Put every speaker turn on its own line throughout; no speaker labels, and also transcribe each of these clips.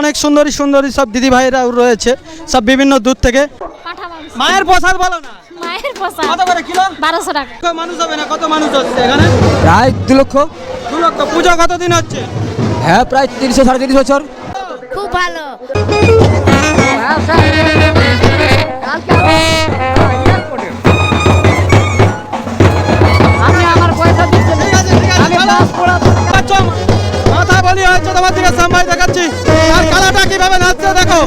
অনেক সুন্দরী সুন্দরী সব দিদি ভাইরা রয়েছে সব বিভিন্ন দূর থেকে। মায়ের প্রসাদ বলো না।
মায়ের পোশাক
কত করে কিলো?
বারোশো টাকা।
কত মানুষ হবে না? কত মানুষ হচ্ছে এখানে?
প্রায় দু লক্ষ।
দু লক্ষ। পুজো কতদিন হচ্ছে?
হ্যাঁ প্রায় তিনশো সাড়ে তিনশো বছর।
খুব ভালো।
চলো। আচ্ছা, মাথা বলি হয়েছে তোমার দিকে সামনে দেখাচ্ছি। কালাটা কীভাবে নাচছে দেখো।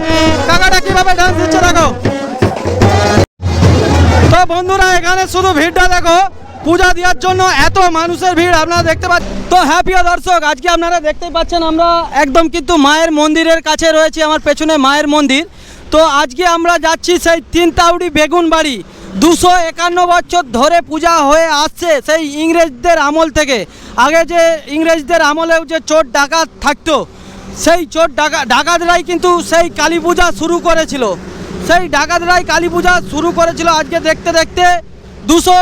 কাকাটা কীভাবে ডান্স দিচ্ছে দেখো। তো বন্ধুরা, এখানে শুধু ভিড়টা দেখো। পূজা দেওয়ার জন্য এত মানুষের ভিড় আপনারা দেখতে পাচ্ছেন। তো হ্যাঁ প্রিয় দর্শক, আজকে আপনারা দেখতেই পাচ্ছেন আমরা একদম কিন্তু মায়ের মন্দিরের কাছে রয়েছে, আমার পেছনে মায়ের মন্দির। তো আজকে আমরা যাচ্ছি সেই তিন তাউড়ি বেগুন বাড়ি দুশো একান্ন বছর ধরে পূজা হয়ে আসছে সেই ইংরেজদের আমল থেকে। আগে যে ইংরেজদের আমলেও যে চোর ডাকাত থাকতো সেই চোর ডাকা ডাকাতরাই কিন্তু সেই কালী পূজা শুরু করেছিল। সেই ডাকাতরাই কালী পূজা শুরু করেছিল আজকে দেখতে দেখতে দুশো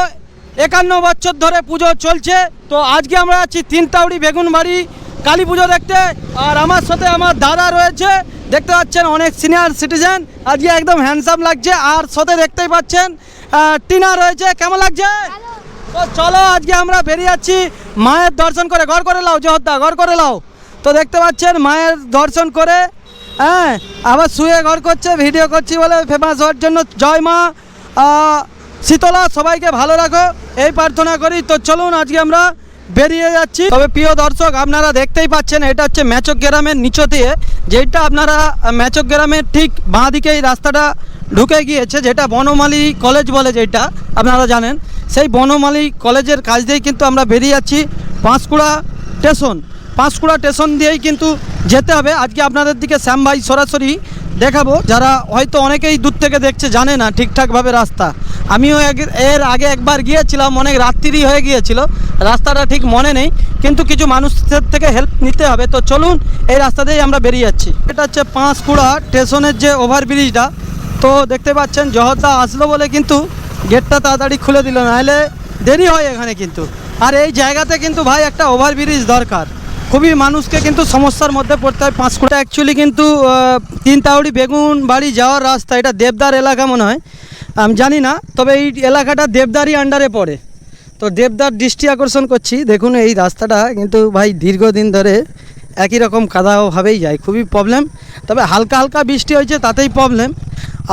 একান্ন বছর ধরে পুজো চলছে। তো আজকে আমরা যাচ্ছি তিনতাউড়ি বেগুনবাড়ি কালী পুজো দেখতে। আর আমার সাথে আমার দাদা রয়েছে। দেখতে পাচ্ছেন অনেক সিনিয়র সিটিজেন আজকে একদম হ্যান্ডসাম লাগছে। আর সাথে দেখতেই পাচ্ছেন টিনা রয়েছে। কেমন লাগছে? তো চলো আজকে আমরা বেরিয়ে যাচ্ছি। মায়ের দর্শন করে ঘর করে লাও জহদ্দা ঘর করে লাও। তো দেখতে পাচ্ছেন, মায়ের দর্শন করে হ্যাঁ আবার শুয়ে ঘর করছে, ভিডিও করছি বলে ফেমাস হওয়ার জন্য। জয় মা শীতলা, সবাইকে ভালো রাখো, এই প্রার্থনা করি। তো চলুন, আজকে আমরা বেরিয়ে যাচ্ছি। তবে প্রিয় দর্শক, আপনারা দেখতেই পাচ্ছেন, এটা হচ্ছে ম্যাচক গ্রামের নিচে দিয়ে, যেটা আপনারা, ম্যাচক গ্রামের ঠিক বাঁ দিকে এই রাস্তাটা ঢুকে গিয়েছে, যেটা বনমালী কলেজ বলে যেটা, আপনারা জানেন। সেই বনমালী কলেজের কাজ দিয়েই কিন্তু আমরা বেরিয়ে যাচ্ছি পাঁশকুড়া স্টেশন। পাঁশকুড়া স্টেশন দিয়েই কিন্তু যেতে হবে। আজকে আপনাদের দিকে শ্যাম ভাই সরাসরি দেখাবো। যারা হয়তো অনেকেই দূর থেকে দেখছে, জানে না ঠিকঠাকভাবে রাস্তা। আমিও এর আগে একবার গিয়েছিলাম, অনেক রাত্রি হয়ে গিয়েছিল। রাস্তাটা ঠিক মনে নেই, কিন্তু কিছু মানুষের থেকে হেল্প নিতে হবে। তো চলুন, এই রাস্তা দিয়েই আমরা বেরিয়ে যাচ্ছি। এটা হচ্ছে পাঁশকুড়া স্টেশনের যে ওভারব্রিজটা। তো দেখতে পাচ্ছেন জহরদা আসলো বলে কিন্তু গেটটা তাড়াতাড়ি খুলে দিল। নাহলে দেরি হয় এখানে কিন্তু। আর এই জায়গাতে কিন্তু ভাই একটা ওভারব্রিজ দরকার। খুবই মানুষকে কিন্তু সমস্যার মধ্যে পড়তে হয়। পাঁশকুড়া অ্যাকচুয়ালি কিন্তু আহ, তিন তাউড়ি বেগুন বাড়ি যাওয়ার রাস্তা। এটা দেবদার এলাকা মনে হয়। আমি জানি না তবে এই এলাকাটা দেবদারই আন্ডারে পড়ে। তো দেবদার দৃষ্টি আকর্ষণ করছি। দেখুন এই রাস্তাটা কিন্তু ভাই দীর্ঘদিন ধরে একই রকম কাদাভাবেই যায়। খুবই প্রবলেম তবে হালকা হালকা বৃষ্টি হয়েছে তাতেই প্রবলেম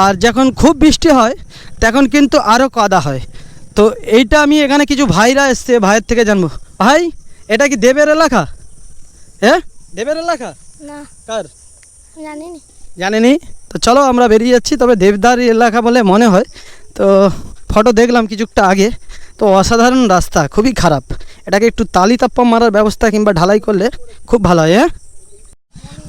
আর যখন খুব বৃষ্টি হয় তখন কিন্তু আরও কাদা হয়। তো এইটা আমি এখানে কিছু ভাইরা এসছে ভাইয়ের থেকে জানব। ভাই এটা কি দেবের এলাকা? হ্যাঁ? দেবের এলাকা?
না।
কার?
জানিনি।
জানেনি। তো চলো আমরা বেরিয়ে যাচ্ছি তবে দেবদার এলাকা বলে মনে হয়। তো ফটো দেখলাম কিছুটা আগে। তো অসাধারণ রাস্তা খুবই খারাপ। এটাকে একটু তালি তাপ্পা মারার ব্যবস্থা কিংবা ঢালাই করলে খুব ভালো হয় হ্যাঁ?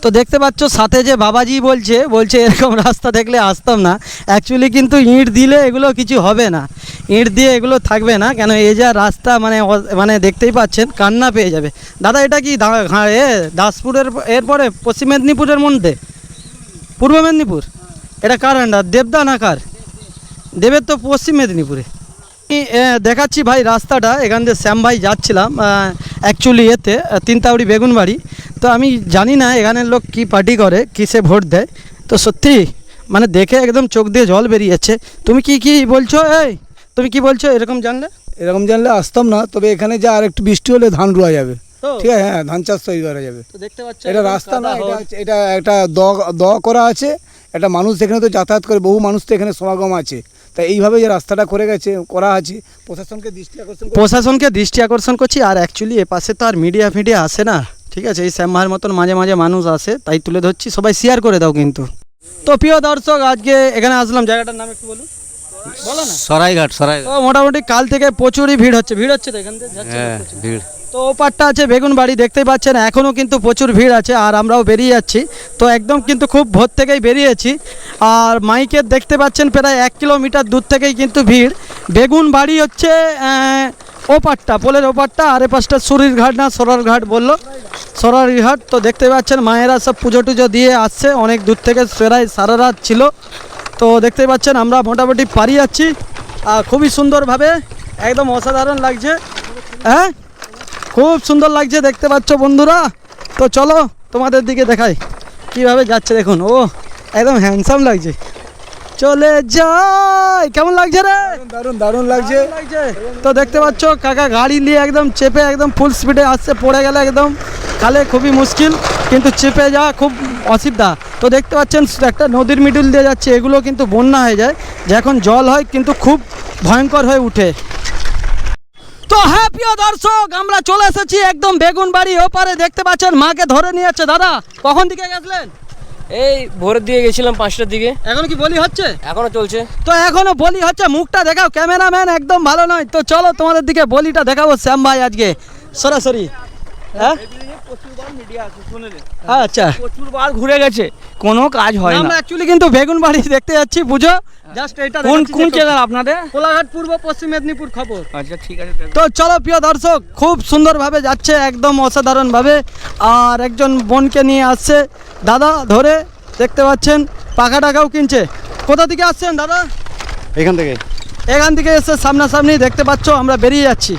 তো দেখতে পাচ্ছ, সাথে যে বাবাজি বলছে বলছে এরকম রাস্তা দেখলে আসতাম না। অ্যাকচুয়ালি কিন্তু ইঁট দিলে এগুলো কিছু হবে না। ইঁট দিয়ে এগুলো থাকবে না, কেন এই যা রাস্তা মানে মানে দেখতেই পাচ্ছেন, কান্না পেয়ে যাবে। দাদা, এটা কি এ, দাসপুরের এরপরে পশ্চিম মেদিনীপুরের মধ্যে? পূর্ব মেদিনীপুর? এটা কার আন্ডার দেবদা না কার? দেবের তো পশ্চিম মেদিনীপুরে। দেখাচ্ছি ভাই রাস্তাটা, এখান দিয়ে শ্যাম ভাই যাচ্ছিলাম অ্যাকচুয়ালি এতে, তিনতাউড়ি বেগুনবাড়ি। তো আমি জানি না এখানের লোক কি পার্টি করে কিসে ভোট দেয়। তো সত্যি মানে দেখে একদম চোখ দিয়ে জল বেরিয়েছে। তুমি কি কি বলছো? এই তুমি কি বলছো? এরকম জানলে?
এরকম জানলে আসতাম না তবে এখানে যা আর একটু বৃষ্টি হলে ধান রোয়া যাবে। ঠিক আছে হ্যাঁ ধান চাষ তৈরি করা যাবে।
দেখতে পাচ্ছ
এটা রাস্তা না এটা একটা দ দ করা আছে। একটা মানুষ এখানে তো যাতায়াত করে বহু মানুষ তো এখানে সমাগম আছে। তা এইভাবে যে রাস্তাটা করে গেছে করা আছে প্রশাসনকে দৃষ্টি আকর্ষণ
প্রশাসনকে দৃষ্টি আকর্ষণ করছি আর অ্যাকচুয়ালি এ পাশে তো আর মিডিয়া ফিডিয়া আসে না। ঠিক আছে এই শ্যাম ভাইয়ের মতন মাঝে মাঝে মানুষ আসে তাই তুলে ধরছি সবাই শেয়ার করে দাও কিন্তু। তো প্রিয় দর্শক আজকে এখানে আসলাম জায়গাটার নাম একটু বলুন। বলো না।
সরাইঘাট সরাইঘাট।
তো মোটামুটি কাল থেকে প্রচুরই ভিড় হচ্ছে ভিড় হচ্ছে তো এখান থেকে
হ্যাঁ ভিড়।
তো ওপারটা আছে বেগুন বাড়ি দেখতেই পাচ্ছেন এখনও কিন্তু প্রচুর ভিড় আছে আর আমরাও বেরিয়ে যাচ্ছি। তো একদম কিন্তু খুব ভোর থেকেই বেরিয়েছি আর মাইকের দেখতে পাচ্ছেন প্রায় এক কিলোমিটার দূর থেকেই কিন্তু ভিড়। বেগুন বাড়ি হচ্ছে আহ, ওপারটা, পোলের ওপারটা, আর পাশটা সুরির ঘাট না, সরার ঘাট বলল। সরার ঘাট, তো দেখতে পাচ্ছেন, মায়েরা সব পুজো টুজো দিয়ে আসছে, অনেক দূর থেকে প্রায় সারা রাত ছিল। তো দেখতেই পাচ্ছেন, আমরা মোটামুটি পারি যাচ্ছি আর খুবই সুন্দরভাবে, একদম অসাধারণ লাগছে। হ্যাঁ? খুব সুন্দর লাগছে, দেখতে পাচ্ছ বন্ধুরা। তো চলো তোমাদের দিকে দেখাই, কীভাবে যাচ্ছে দেখুন। ও, একদম হ্যান্ডসাম লাগছে। চলে যাই। কেমন লাগছে রে?
দারুণ দারুণ লাগছে।
লাগছে। তো দেখতে পাচ্ছ কাকা গাড়ি নিয়ে একদম চেপে একদম ফুল স্পিডে আসছে পড়ে গেলে একদম খালে খুবই মুশকিল কিন্তু চেপে যাওয়া খুব অসুবিধা। তো দেখতে পাচ্ছেন একটা নদীর মিডিল দিয়ে যাচ্ছে এগুলো কিন্তু বন্যা হয়ে যায় যখন জল হয় কিন্তু খুব ভয়ঙ্কর হয়ে উঠে। তো হ্যাঁ প্রিয় দর্শক আমরা চলে এসেছি একদম বেগুন বাড়ি ওপারে। দেখতে পাচ্ছেন মাকে ধরে নিয়ে যাচ্ছে দাদা কখন দিকে গেছিলেন?
এই ভোরের দিকে গেছিলাম পাঁচটার দিকে।
এখন কি বলি হচ্ছে?
এখনও চলছে।
তো এখনও বলি হচ্ছে মুখটা দেখাও ক্যামেরাম্যান একদম ভালো নয়। তো চলো তোমাদের দিকে বলিটা দেখাবো শ্যাম ভাই আজকে। সরাসরি। হ্যাঁ? আচ্ছা।
প্রচুর বার ঘুরে গেছে কোনো কাজ হয়
আমরা অ্যাকচুয়ালি কিন্তু বেগুন বাড়ি দেখতে যাচ্ছি বুঝো? জাস্ট এটা
কোন
দেখাচ্ছি
কোন চ্যানেল আপনাদের?
কোলাঘাট পূর্ব পশ্চিম মেদিনীপুর খবর।
আচ্ছা ঠিক আছে
তো চলো প্রিয় দর্শক খুব সুন্দরভাবে যাচ্ছে একদম অসাধারণভাবে। আর একজন বোনকে নিয়ে আসছে। দাদা ধরে দেখতে পাচ্ছেন পাখা টাকাও কিনছে। কোথা থেকে আসছেন দাদা?
এখান থেকে।
এখান থেকে এসে সামনাসামনি দেখতে পাচ্ছ আমরা বেরিয়ে যাচ্ছি।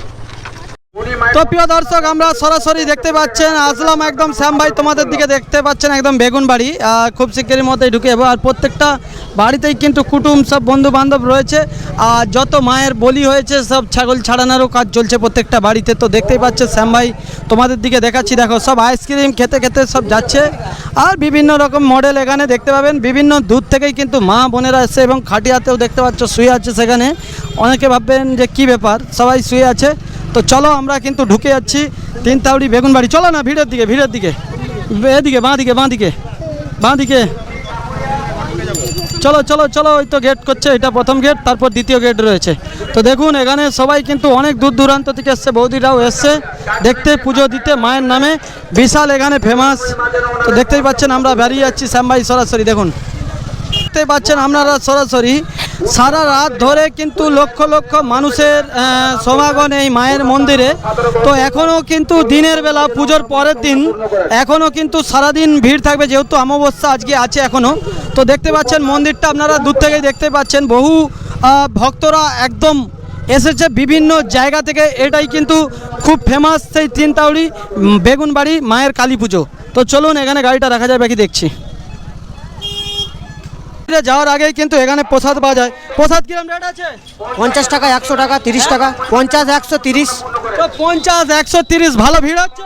তো প্রিয় দর্শক, আমরা সরাসরি দেখতে পাচ্ছেন, আসলাম একদম শ্যাম ভাই তোমাদের দিকে দেখতে পাচ্ছেন, একদম বেগুন বাড়ি খুব শিগগিরই মধ্যেই ঢুকে যাব আর প্রত্যেকটা বাড়িতেই কিন্তু কুটুম, সব বন্ধু বান্ধব রয়েছে, আর যত মায়ের বলি হয়েছে, সব ছাগল ছাড়ানোরও কাজ চলছে প্রত্যেকটা বাড়িতে। তো দেখতেই পাচ্ছে শ্যাম ভাই তোমাদের দিকে দেখাচ্ছি, দেখো, সব আইসক্রিম খেতে খেতে সব যাচ্ছে। আর বিভিন্ন রকম মডেল এখানে দেখতে পাবেন, বিভিন্ন দূর থেকেই কিন্তু মা বোনেরা এসছে এবং খাটিয়াতেও দেখতে পাচ্ছ, শুয়ে আছে সেখানে। অনেকে ভাববেন যে কি ব্যাপার, সবাই শুয়ে আছে। তো চলো আমরা কিন্তু ঢুকে যাচ্ছি। তিন বেগুন বাড়ি। চলো না, ভিড়ের দিকে ভিড়ের দিকে। এদিকে, বাঁ দিকে বাঁ দিকে বাঁ দিকে। চলো চলো চলো, ওই তো গেট করছে, এটা প্রথম গেট তারপর দ্বিতীয় গেট রয়েছে। তো দেখুন, এখানে সবাই কিন্তু অনেক দূর দূরান্ত থেকে এসছে, বৌদিরাও এসছে। দেখতে, পুজো দিতে, মায়ের নামে। বিশাল এখানে ফেমাস তো দেখতেই পাচ্ছেন, আমরা বেরিয়ে যাচ্ছি শ্যামবাই সরাসরি, দেখুন। দেখতে পাচ্ছেন আপনারা সরাসরি সারা রাত ধরে কিন্তু লক্ষ লক্ষ মানুষের সমাগম এই মায়ের মন্দিরে। তো এখনও কিন্তু দিনের বেলা, পুজোর পরের দিন এখনও কিন্তু সারাদিন ভিড় থাকবে, যেহেতু অমাবস্যা আজকে আছে এখনও তো দেখতে পাচ্ছেন মন্দিরটা আপনারা দূর থেকেই দেখতে পাচ্ছেন। বহু ভক্তরা একদম এসেছে বিভিন্ন জায়গা থেকে। এটাই কিন্তু খুব ফেমাস সেই তিনতাউড়ি বেগুনবাড়ি মায়ের কালী পুজো। তো চলুন, এখানে গাড়িটা রাখা যায় বাকি দেখছি। মন্দিরে যাওয়ার আগেই কিন্তু এখানে প্রসাদ পাওয়া যায়। প্রসাদ কিরম রেট আছে?
পঞ্চাশ টাকা একশো টাকা তিরিশ টাকা পঞ্চাশ একশো তিরিশ।
তো পঞ্চাশ একশো তিরিশ ভালো ভিড় হচ্ছে?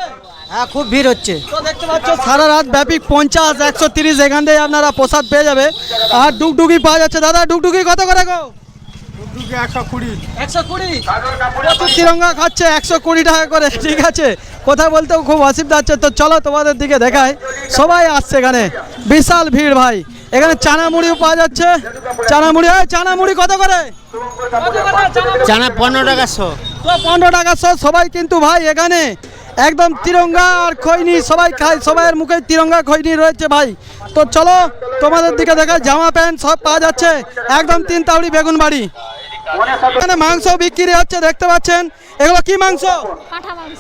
হ্যাঁ খুব ভিড় হচ্ছে।
তো দেখতে পাচ্ছ সারা রাত ব্যাপী পঞ্চাশ একশো তিরিশ এখান থেকে আপনারা প্রসাদ পেয়ে যাবে। আর ডুগডুগি পাওয়া যাচ্ছে। দাদা ডুগডুগি কত করে গো? একশো কুড়ি? প্রচুর তিরঙ্গা খাচ্ছে একশো কুড়ি টাকা করে ঠিক আছে। কথা বলতেও খুব অসুবিধা হচ্ছে। তো চলো তোমাদের দিকে দেখায় সবাই আসছে এখানে। বিশাল ভিড় ভাই। এখানে চানা মুড়িও পাওয়া যাচ্ছে। চানা মুড়ি হয় চানা মুড়ি কত করে? চানা
পনেরো টাকা শো।
তো পনেরো টাকা শো। সবাই কিন্তু ভাই এখানে। একদম তিরঙ্গা আর খৈনি সবাই খায়। সবাইয়ের মুখে তিরঙ্গা খৈনি রয়েছে ভাই। তো চলো তোমাদের দিকে দেখা জামা প্যান্ট সব পাওয়া যাচ্ছে। একদম তিন তাউড়ি বেগুন বাড়ি এখানে মাংস বিক্রি হচ্ছে দেখতে পাচ্ছেন। এগুলো কি মাংস?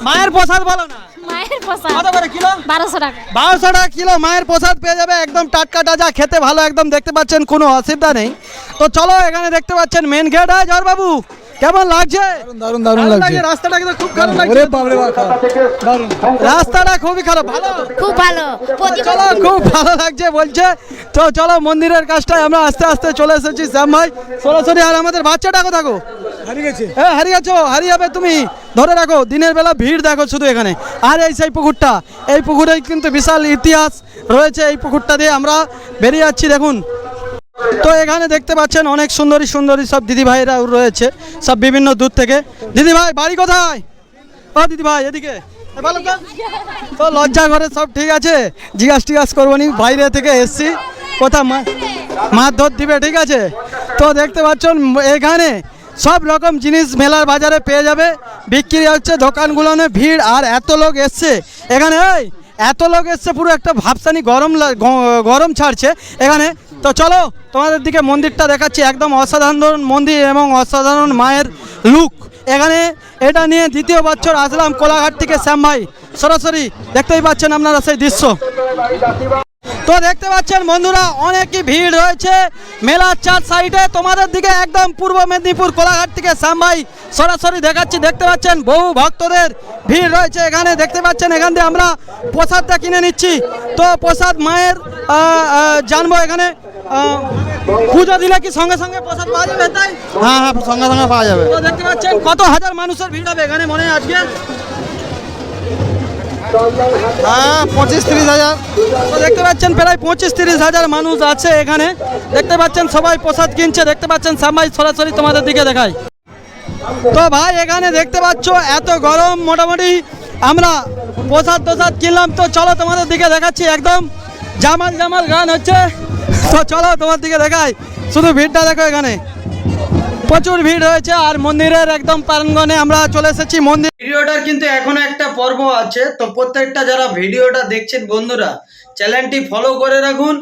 মায়ের প্রসাদ বলো না।
মায়ের প্রসাদ।
কত করে কিলো?
বারোশো টাকা।
বারোশো টাকা কিলো মায়ের প্রসাদ পেয়ে যাবে একদম টাটকা টাজা খেতে ভালো একদম দেখতে পাচ্ছেন কোনো অসুবিধা নেই। তো চলো এখানে দেখতে পাচ্ছেন মেন গেট হয় জর বাবু কেমন লাগছে?
দারুণ দারুণ লাগছে।
রাস্তাটা কিন্তু খুব খারাপ লাগছে।
ওরে বাপরে বাপ দারুণ।
রাস্তাটা খুবই খারাপ। ভালো?
খুব ভালো।
চলো খুব ভালো লাগছে বলছে। তো চলো মন্দিরের কাজটায় আমরা আস্তে আস্তে চলে এসেছি শ্যাম ভাই। সরাসরি আর আমাদের বাচ্চাটা কোথাও গো?
হারিয়ে গেছে।
হ্যাঁ হারিয়ে গেছো হারিয়ে যাবে তুমি। ধরে রাখো দিনের বেলা ভিড় দেখো শুধু এখানে। আর এই সেই পুকুরটা এই পুকুরেই কিন্তু বিশাল ইতিহাস রয়েছে এই পুকুরটা দিয়ে আমরা বেরিয়ে যাচ্ছি। দেখুন তো এখানে দেখতে পাচ্ছেন অনেক সুন্দরী সুন্দরী সব দিদি ভাইরা রয়েছে, সব বিভিন্ন দূর থেকে। দিদি ভাই বাড়ি কোথায়? ও দিদি ভাই এদিকে তো? লজ্জা ঘরে সব ঠিক আছে? জিজ্ঞাস টিজ্ঞাস করব নি, বাইরে থেকে এসছি। কোথা মারধর দিবে, ঠিক আছে? তো দেখতে পাচ্ছেন, এখানে সব রকম জিনিস মেলার বাজারে পেয়ে যাবে। বিক্রি হচ্ছে দোকানগুলোনে ভিড়, আর এত লোক এসছে। এখানে, এই, এত লোক এসছে, পুরো একটা ভাবসানি গরম গরম ছাড়ছে। এখানে তো চলো, তোমাদের দিকে মন্দিরটা দেখাচ্ছি, একদম অসাধারণ মন্দির এবং অসাধারণ মায়ের লুক এখানে এটা নিয়ে দ্বিতীয় বছর আসলাম কোলাঘাট থেকে শ্যাম ভাই। সরাসরি দেখতেই পাচ্ছেন আপনারা সেই দৃশ্য। তো দেখতে পাচ্ছেন বন্ধুরা, অনেকই ভিড় রয়েছে। মেলার চার সাইডে তোমাদের দিকে একদম পূর্ব মেদিনীপুর কোলাঘাট থেকে শ্যামভাই সরাসরি দেখাচ্ছি। দেখতে পাচ্ছেন বহু ভক্তদের ভিড় রয়েছে এখানে। দেখতে পাচ্ছেন এখান থেকে আমরা প্রসাদটা কিনে নিচ্ছি। তো প্রসাদ মায়ের জানব এখানে। পুজো দিলে কি সঙ্গে সঙ্গে প্রসাদ পাওয়া যাবে? তাই?
হ্যাঁ হ্যাঁ সঙ্গে সঙ্গে পাওয়া যাবে।
তো দেখতে পাচ্ছেন কত হাজার মানুষের ভিড় হবে এখানে মনে হয় আজকে।
হ্যাঁ পঁচিশ তিরিশ হাজার।
তো দেখতে পাচ্ছেন প্রায় পঁচিশ তিরিশ হাজার মানুষ আছে এখানে। দেখতে পাচ্ছেন সবাই প্রসাদ কিনছে দেখতে পাচ্ছেন সামাই সরাসরি তোমাদের দিকে দেখায়। তো ভাই এখানে দেখতে পাচ্ছ এত গরম মোটামুটি আমরা প্রসাদ প্রসাদ কিনলাম। তো চলো তোমাদের দিকে দেখাচ্ছি একদম জামাল জামাল গান হচ্ছে। তো চলো তোমার দিকে দেখাই। শুধু ভিড়টা দেখো এখানে। প্রচুর ভিড় হয়েছে আর মন্দিরের একদম প্রাঙ্গণে আমরা চলে এসেছি মন্দির। ভিডিওটার কিন্তু এখনও একটা পর্ব আছে, তো প্রত্যেকটা যারা ভিডিওটা দেখছেন বন্ধুরা, চ্যানেলটি ফলো করে রাখুন।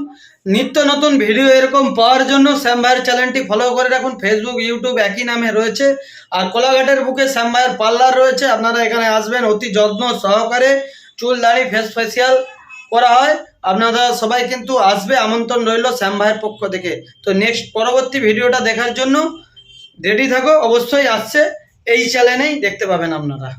নিত্য নতুন ভিডিও এরকম পাওয়ার জন্য শ্যাম ভাইয়ের চ্যানেলটি ফলো করে রাখুন। ফেসবুক ইউটিউব একই নামে রয়েছে। আর কোলাঘাটের বুকে শ্যাম ভাইয়ের পার্লার রয়েছে। আপনারা এখানে আসবেন, অতি যত্ন সহকারে চুল দাড়ি ফেস ফেসিয়াল করা হয়। আপনারা সবাই কিন্তু আসবে, আমন্ত্রণ রইল শ্যাম ভাইয়ের পক্ষ থেকে। তো নেক্সট পরবর্তী ভিডিওটা দেখার জন্য রেডি থাকো, অবশ্যই আসছে, এই চ্যানেলেই দেখতে পাবেন আপনারা।